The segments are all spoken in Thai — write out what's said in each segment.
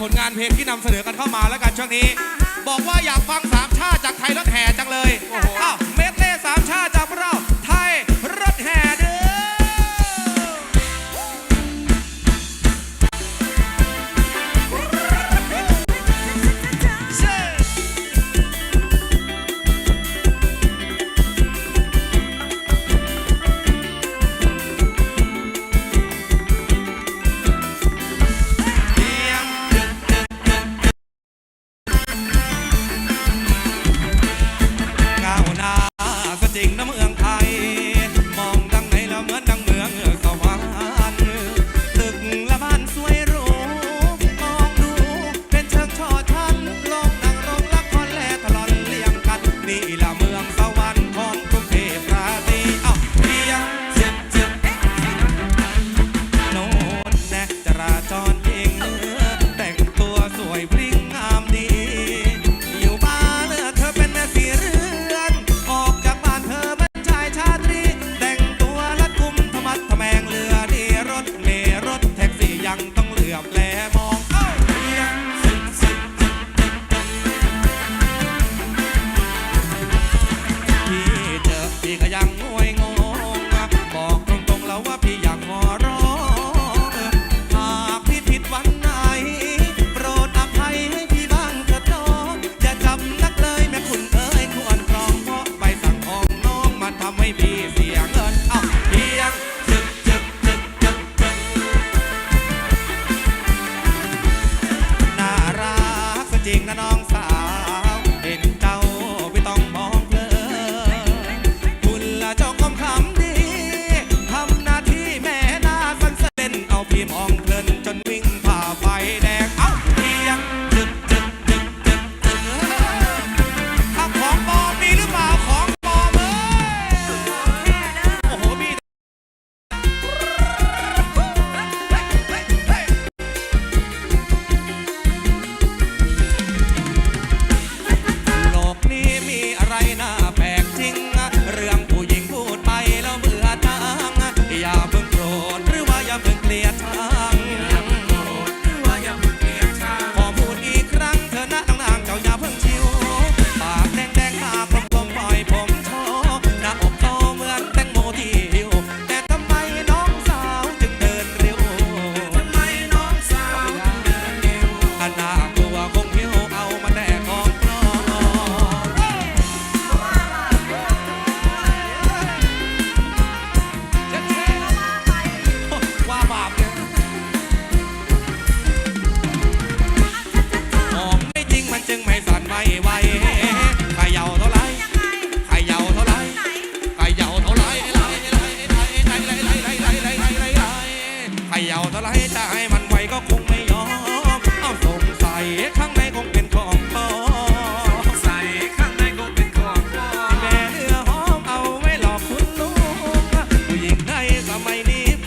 ผลงานเพลงที่นำเสนอกันเข้ามาแล้วกันช่วงนี้ บอกว่าอยากฟังสามชาติจากไทยรถแห่จังเลยอ้าวเมดเล่สามชาติจากเราไทยรถแห่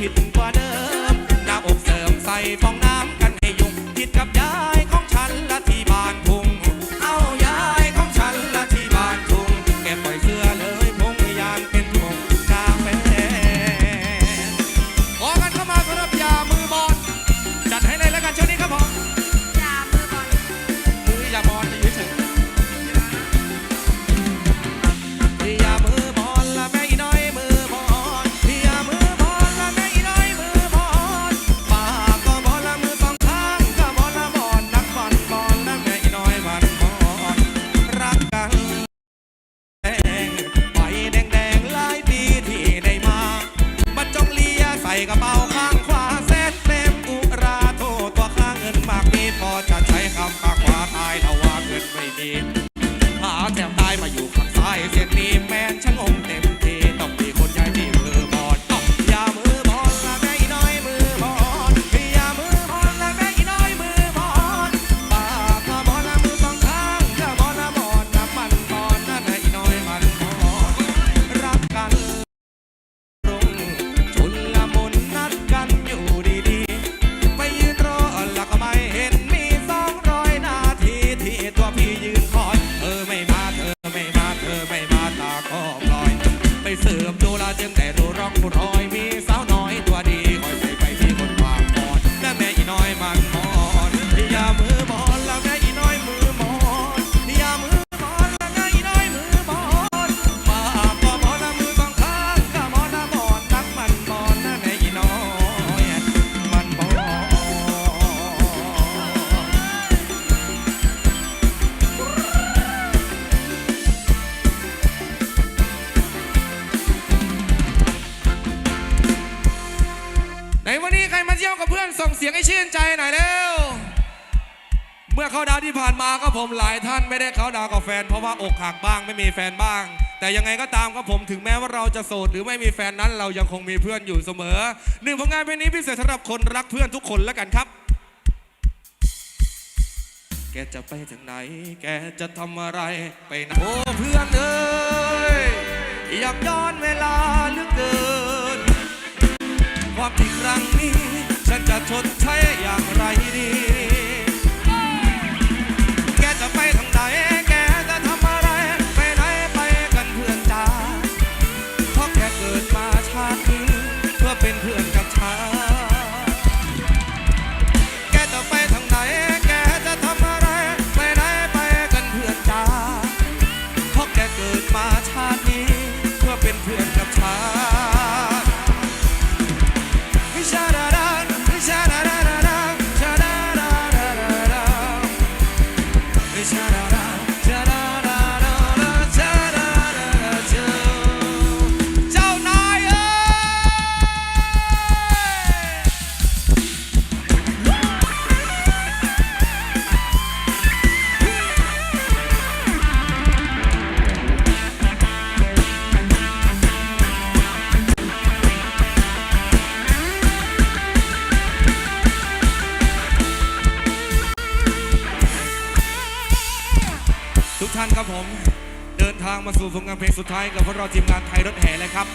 คิดว่าได้ วันนี้ใครมาเที่ยวกับเพื่อนส่งเสียงให้ชื่นใจหน่อยเร็ว เมื่อเขาดาวที่ผ่านมาก็ผมหลายท่านไม่ได้เขาดาวกับแฟน เพราะว่าอกหักบ้างไม่มีแฟนบ้าง แต่ยังไงก็ตามครับผมถึงแม้ว่าเราจะโสดหรือไม่มีแฟนนั้น เรายังคงมีเพื่อนอยู่เสมอหนึ่งผลงานเพลงนี้พิเศษสำหรับคนรักเพื่อนทุกคนแล้วกันครับ แกจะไปถึงไหน แกจะทำอะไรไปไหนโอ้เพื่อนเอ้ยอยากย้อนเวลาเหลือเกิน ความผิดครั้งนี้ ฉันจะชดใช้อย่างไรดีางมาสู่ผลงานเพลงสุดท้ายกับพวกเราทีมงานไทยรถแห่เลยครับ